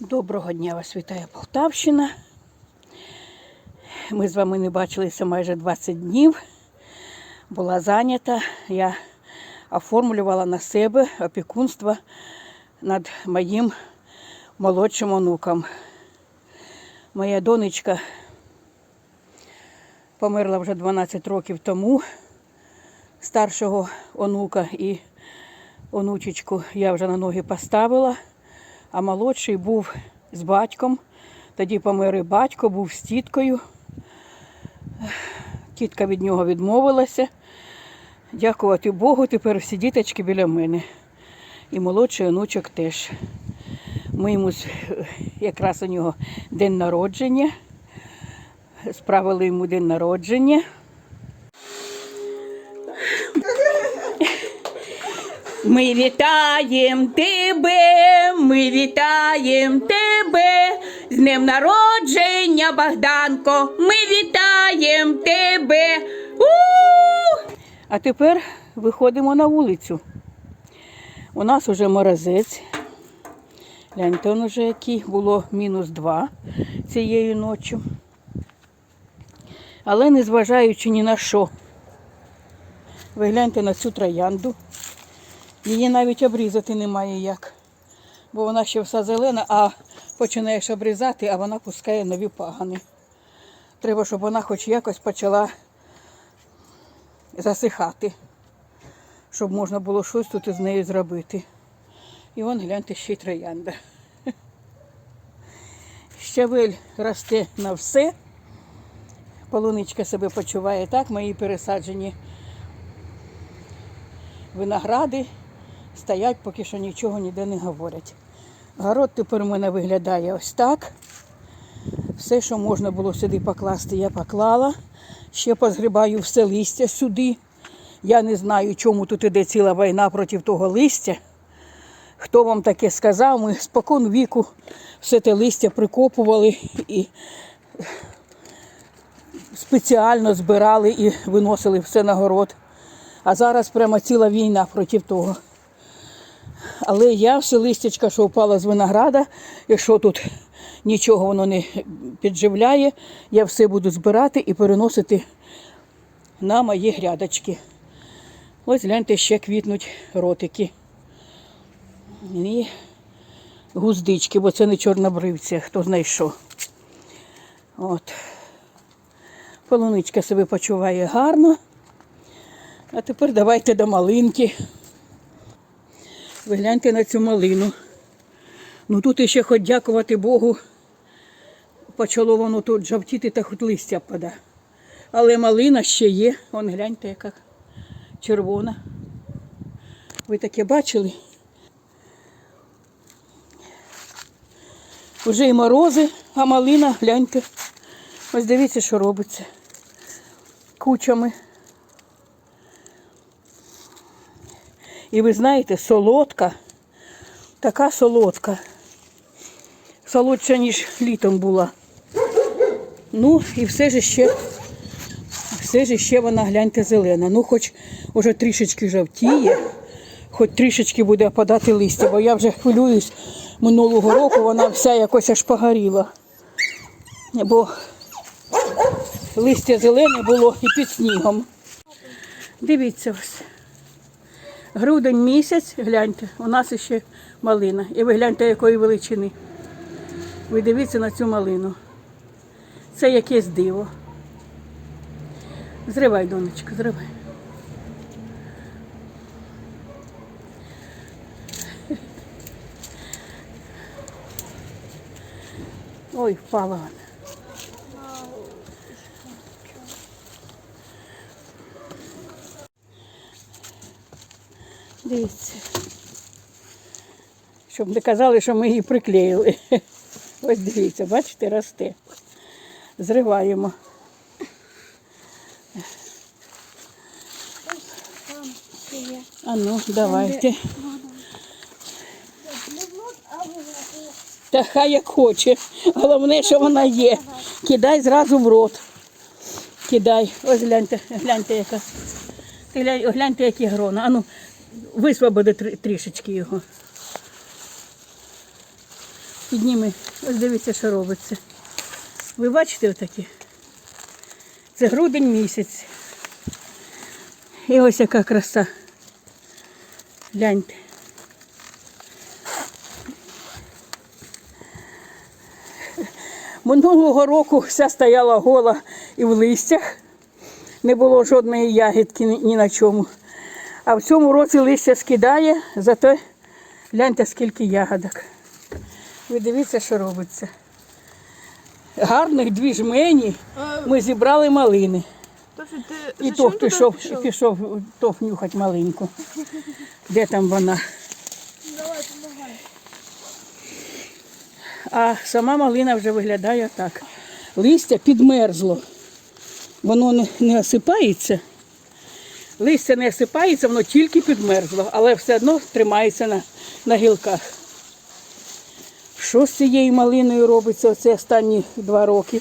Доброго дня вас вітає Полтавщина. Ми з вами не бачилися майже 20 днів. Була зайнята. Я оформлювала на себе опікунство над моїм молодшим онуком. Моя донечка померла вже 12 років тому. Старшого онука і онучечку я вже на ноги поставила, а молодший був з батьком. Тоді помер і батько, був з тіткою. Тітка від нього відмовилася. Дякувати Богу, тепер всі діточки біля мене. І молодший онучок теж. Ми йому якраз у нього день народження. Справили йому день народження. Ми вітаємо тебе, ми вітаємо тебе, з днем народження, Богданко, ми вітаємо тебе. у А тепер виходимо на вулицю. У нас уже морозець. Гляньте, он уже який було мінус два цієї ночі. Але незважаючи ні на що, ви гляньте на цю троянду. Її навіть обрізати немає як. Бо вона ще вся зелена, а починаєш обрізати, а вона пускає нові пагани. Треба, щоб вона хоч якось почала засихати, щоб можна було щось тут із нею зробити. І вон гляньте ще й троянда. Щавель росте на все. Полуничка себе почуває так, мої пересаджені виногради стоять, поки що нічого ніде не говорять. Город тепер у мене виглядає ось так. Все, що можна було сюди покласти, я поклала. Ще позгрібаю все листя сюди. Я не знаю, чому тут іде ціла війна проти того листя. Хто вам таке сказав, ми спокон віку все те листя прикопували і спеціально збирали і виносили все на город. А зараз прямо ціла війна проти того. Але я все листячка, що впала з винограда, якщо тут нічого воно не підживляє, я все буду збирати і переносити на мої грядочки. Ось гляньте, ще квітнуть ротики. І гуздички, бо це не чорнобривці, хто знайшов. От. Полуничка себе почуває гарно. А тепер давайте до малинки. Ви гляньте на цю малину. Ну тут іще хоч дякувати Богу, почало воно тут жовтіти та хоч листя пада. Але малина ще є. Вон гляньте, яка червона. Ви таке бачили? Уже і морози, а малина, гляньте. Ось дивіться, що робиться. Кучами. І ви знаєте, солодка, така солодка. Солодша, ніж літом була. Ну, і все ж ще, все ж ще вона, гляньте, зелена. Ну, хоч уже трішечки жовтіє, хоч трішечки буде опадати листя, бо я вже хвилююсь минулого року, вона вся якось аж погоріла. Бо листя зелене було і під снігом. Дивіться ось. Грудень місяць, гляньте, у нас ще малина. І ви гляньте, якої величини. Ви дивіться на цю малину. Це якесь диво. Зривай, донечко, зривай. Ой, впала вона. Дивіться. Щоб не казали, що ми її приклеїли. Ось дивіться, бачите, росте. Зриваємо. А ну, давайте. Та хай як хоче. Головне, що вона є. Кидай зразу в рот. Кидай. Ось гляньте, гляньте, яка. Гляньте, які грона. А ну, висвободи трі- трішечки його. Підніми, ось дивіться, що робиться. Ви бачите отакі? Це грудень місяць. І ось яка краса. Гляньте. Минулого року вся стояла гола і в листях. Не було жодної ягідки ні на чому. А в цьому році листя скидає, зато гляньте, скільки ягодок. Ви дивіться, що робиться. Гарних дві жмені ми зібрали малини. І то пішов, пішов то нюхать маленьку. Де там вона? Давай, помагай. А сама малина вже виглядає так. Листя підмерзло. Воно не осипається. Листя не осипається, воно тільки підмерзло, але все одно тримається на, на гілках. Що з цією малиною робиться оце останні два роки?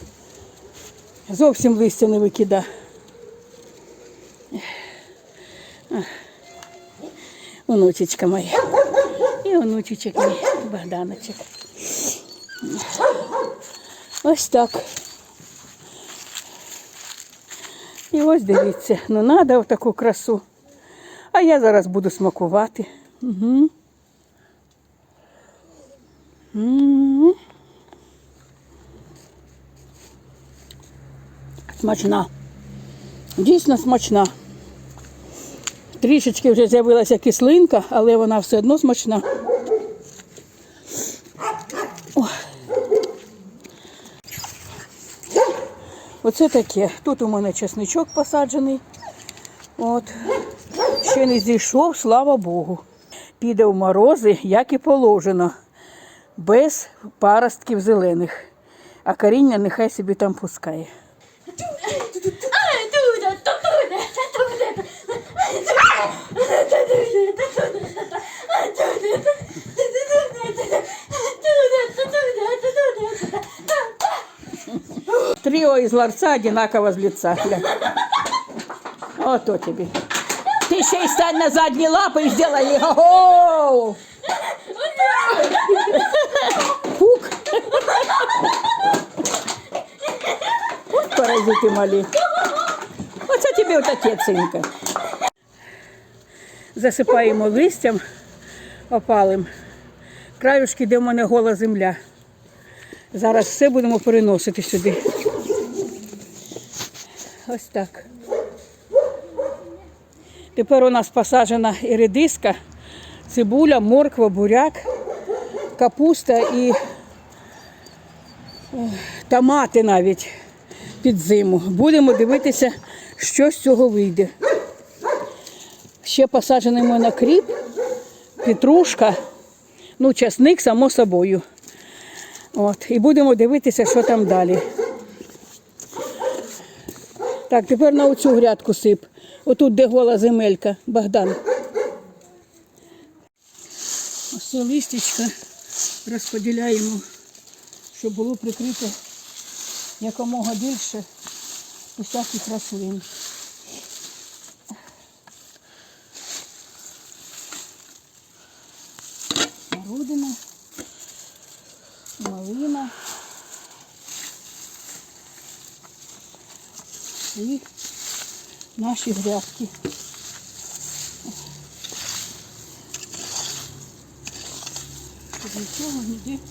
Зовсім листя не викида. Онучечка моя. І онучечок мій Богданочок. Ось так. І ось дивіться, ну треба таку красу. А я зараз буду смакувати. Угу. Смачна. Дійсно смачна. Трішечки вже з'явилася кислинка, але вона все одно смачна. Оце таке. Тут у мене чесничок посаджений. От. Ще не зійшов, слава Богу. Піде в морози, як і положено, без паростків зелених. А коріння нехай собі там пускає. Трио из ларца одинаково с лица. Гля. Вот то тебе. Ты еще и стань на задние лапы и сделай. Ого! Фук. От паразити малі. Оце тобі отаке цинка. Засипаємо листям опалим. Краюшки, де в мене гола земля. Зараз все будемо переносити сюди. Ось так. Тепер у нас посаджена і редиска, цибуля, морква, буряк, капуста і е, томати навіть під зиму. Будемо дивитися, що з цього вийде. Ще посаджений мене кріп, петрушка, ну, часник, само собою. От, і будемо дивитися, що там далі. Так, тепер на оцю грядку сип. Отут, де гола земелька, Богдан. Ось листячка розподіляємо, щоб було прикрито якомога більше усяких рослин. Смородина, малина. І наші грядки. Щоб нічого ніде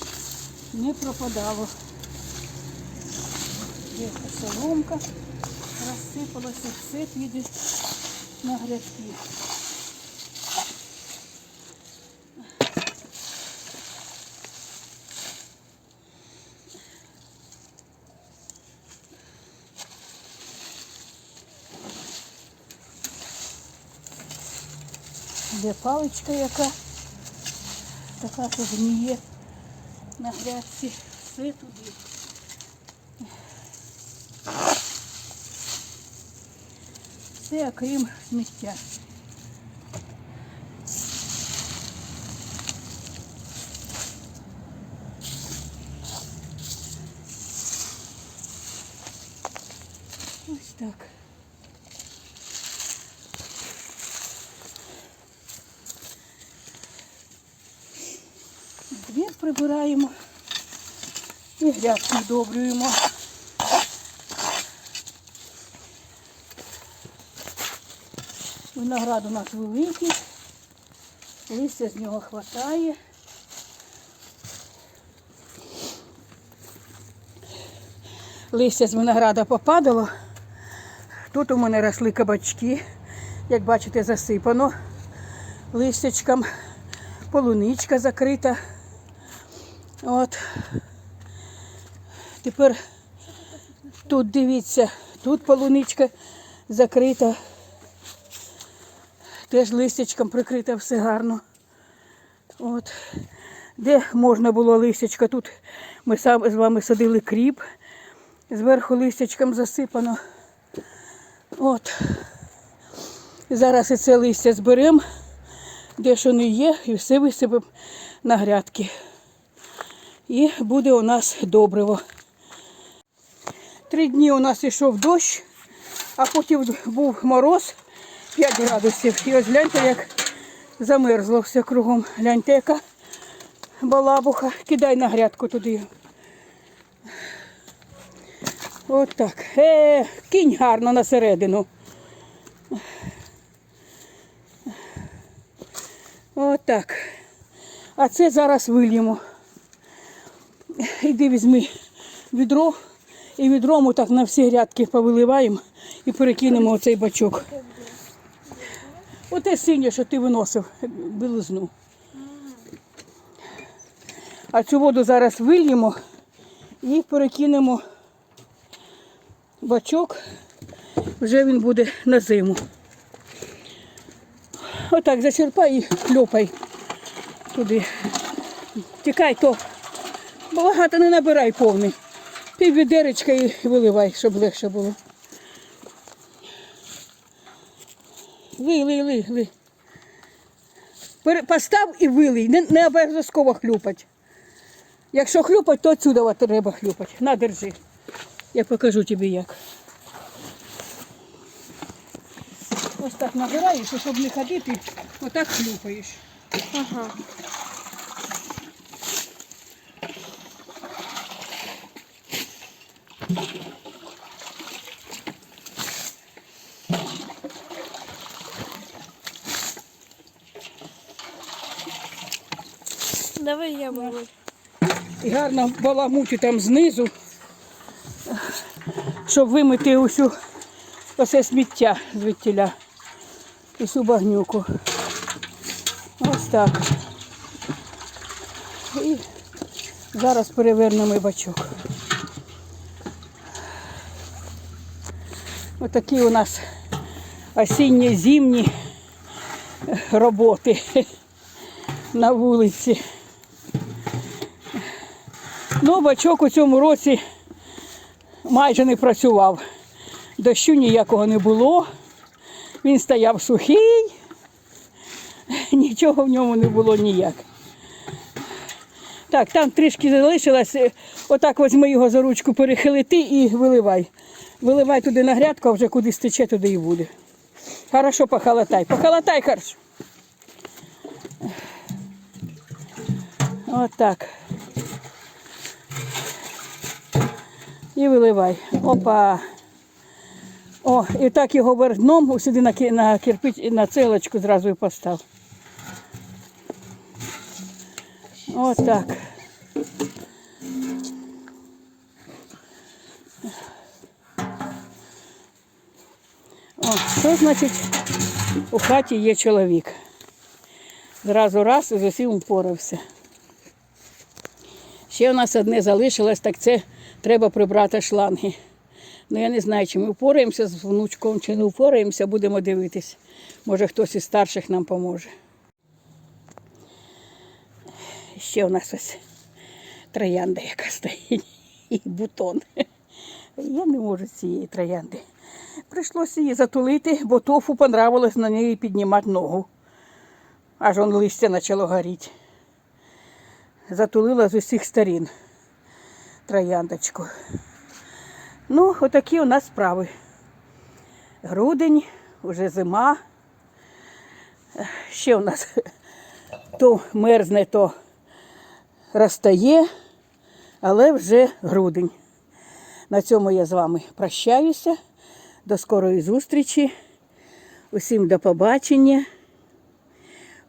не пропадало. Є соломка, розсипалася, все піде на грядки. Де паличка яка, така що гніє на грядці. Все туди. Все окрім сміття. Ось так. Двір прибираємо. І грядки вдобрюємо. Виноград у нас великий, листя з нього хватає. Листя з винограда попадало. Тут у мене росли кабачки, як бачите, засипано листячком. Полуничка закрита. От. Тепер тут дивіться, тут полуничка закрита. Теж листячком прикрита все гарно. От. Де можна було листячка, тут ми сам з вами садили кріп. Зверху листячком засипано. От. Зараз і це листя зберемо, де що не є, і все висипемо на грядки. І буде у нас добриво. Три дні у нас йшов дощ, а потім був мороз 5 градусів. І ось гляньте, як замерзло все кругом. Гляньте, яка балабуха. Кидай на грядку туди. От так. Е, кінь гарно на середину. От так. А це зараз вильємо. Іди візьми відро і відром так на всі грядки повиливаємо і перекинемо оцей бачок. Оте синє, що ти виносив білизну. А цю воду зараз вильємо і перекинемо бачок. Вже він буде на зиму. Отак зачерпай і кльопай туди. Тікай то. Багато не набирай повний. Пів відеречка і виливай, щоб легше було. Лий, лий, лий, лий. Постав і вилий, не, не обов'язково хлюпать. Якщо хлюпать, то отсюда треба хлюпати. На, держи. Я покажу тобі як. Ось так набираєш, щоб не ходити, отак хлюпаєш. Ага. Давай я буду. І гарно баламути там знизу, щоб вимити усю оце сміття звідтіля. Усю багнюку. Ось так. І зараз перевернемо бачок. Отакі у нас осінні зимні роботи на вулиці. Ну, бачок у цьому році майже не працював. Дощу ніякого не було. Він стояв сухий, нічого в ньому не було ніяк. Так, там трішки залишилось. Отак візьми його за ручку, перехилити і виливай. Виливай туди на грядку, а вже куди стече, туди і буде. Хорошо похолотай. Похолотай хорошо. Отак. І виливай. Опа. О, і так його дном сюди на, на кирпич, на цилочку зразу і постав. Отак. О, що значить у хаті є чоловік? Зразу раз і з усім упорався. Ще у нас одне залишилось, так це треба прибрати шланги. Ну я не знаю, чи ми впораємося з внучком, чи не впораємося, будемо дивитись. Може хтось із старших нам поможе. Ще у нас ось троянда, яка стоїть, і бутон. Я не можу цієї троянди. Прийшлося її затулити, бо тофу понравилось на неї піднімати ногу. Аж он листя почало горіти. Затулила з усіх сторін трояндочку. Ну, отакі у нас справи. Грудень, уже зима. Ще у нас то мерзне, то розтає, але вже грудень. На цьому я з вами прощаюся. До скорої зустрічі. Усім до побачення.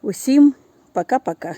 Усім пока-пока.